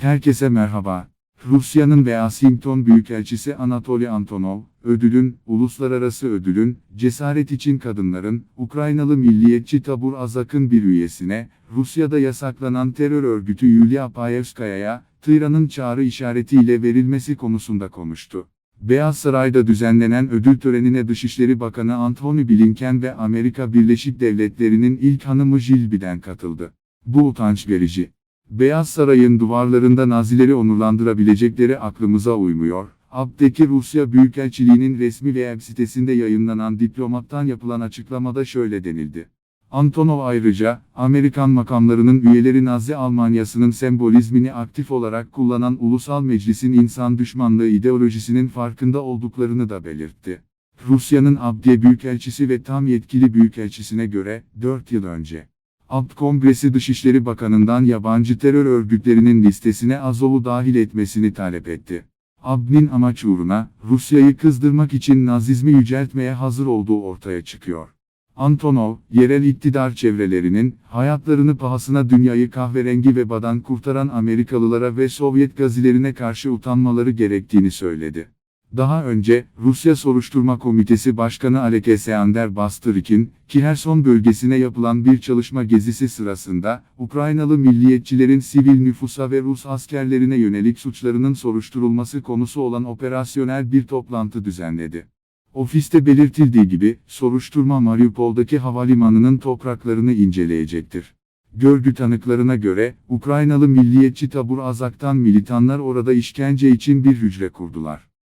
Herkese merhaba. Rusya'nın Washington Büyükelçisi Anatoly Antonov, ödülün, uluslararası ödülün, cesaret için kadınların, Ukraynalı milliyetçi Tabur Azak'ın bir üyesine, Rusya'da yasaklanan terör örgütü Yulia Payevskaya'ya, Tıran'ın çağrı işaretiyle verilmesi konusunda konuştu. Beyaz Saray'da düzenlenen ödül törenine Dışişleri Bakanı Antony Blinken ve Amerika Birleşik Devletleri'nin ilk hanımı Jill Biden katıldı. Bu utanç verici. Beyaz Saray'ın duvarlarında nazileri onurlandırabilecekleri aklımıza uymuyor. Abd'deki Rusya Büyükelçiliği'nin resmi web sitesinde yayınlanan diplomattan yapılan açıklamada şöyle denildi. Antonov ayrıca, Amerikan makamlarının üyeleri Nazi Almanyası'nın sembolizmini aktif olarak kullanan Ulusal Meclis'in insan düşmanlığı ideolojisinin farkında olduklarını da belirtti. Rusya'nın Abdiye Büyükelçisi ve tam yetkili Büyükelçisine göre, 4 yıl önce, Abd Kongresi Dışişleri Bakanı'ndan yabancı terör örgütlerinin listesine Azov'u dahil etmesini talep etti. Abd'nin amaç uğruna, Rusya'yı kızdırmak için Nazizmi yüceltmeye hazır olduğu ortaya çıkıyor. Antonov, yerel iktidar çevrelerinin, hayatlarını pahasına dünyayı kahverengi ve badan kurtaran Amerikalılara ve Sovyet gazilerine karşı utanmaları gerektiğini söyledi. Daha önce, Rusya Soruşturma Komitesi Başkanı Alekseander Bastırik'in, Kherson bölgesine yapılan bir çalışma gezisi sırasında, Ukraynalı milliyetçilerin sivil nüfusa ve Rus askerlerine yönelik suçlarının soruşturulması konusu olan operasyonel bir toplantı düzenledi. Ofiste belirtildiği gibi, soruşturma Mariupol'daki havalimanının topraklarını inceleyecektir. Görgü tanıklarına göre, Ukraynalı milliyetçi tabur azaktan militanlar orada işkence için bir hücre kurdular.